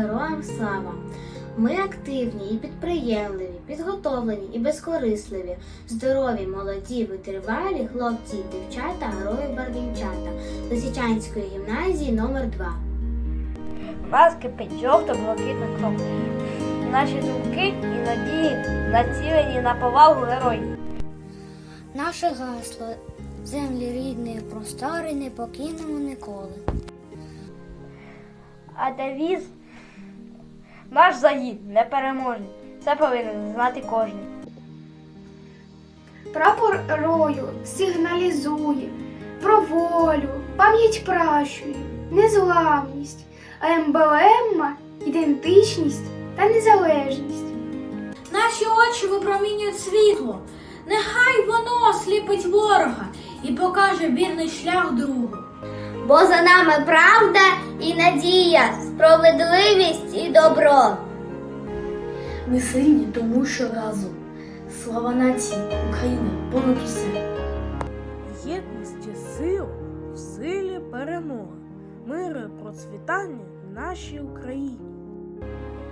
Героям слава! Ми активні і підприємливі, підготовлені і безкорисливі, здорові, молоді, витривалі, хлопці і дівчата, герої барвінчата Лисичанської гімназії номер 2 У нас кипить жовто-блакитна кров. Наші думки і надії націлені на повагу героїв. Наше гасло землі рідної простори не покинемо ніколи. А девіз наш загін непереможний. Це повинен знати кожен. Прапор рою сигналізує про волю, пам'ять пращурів, незламність, а емблема ідентичність та незалежність. Наші очі випромінюють світло. Нехай воно сліпить ворога і покаже вірний шлях другу. Бо за нами правда і надія, справедливість і добро. Ми сильні, тому що разом. Слава нації, Україна понад усе. В єдності сил, в силі перемоги, миру і процвітання в нашій Україні.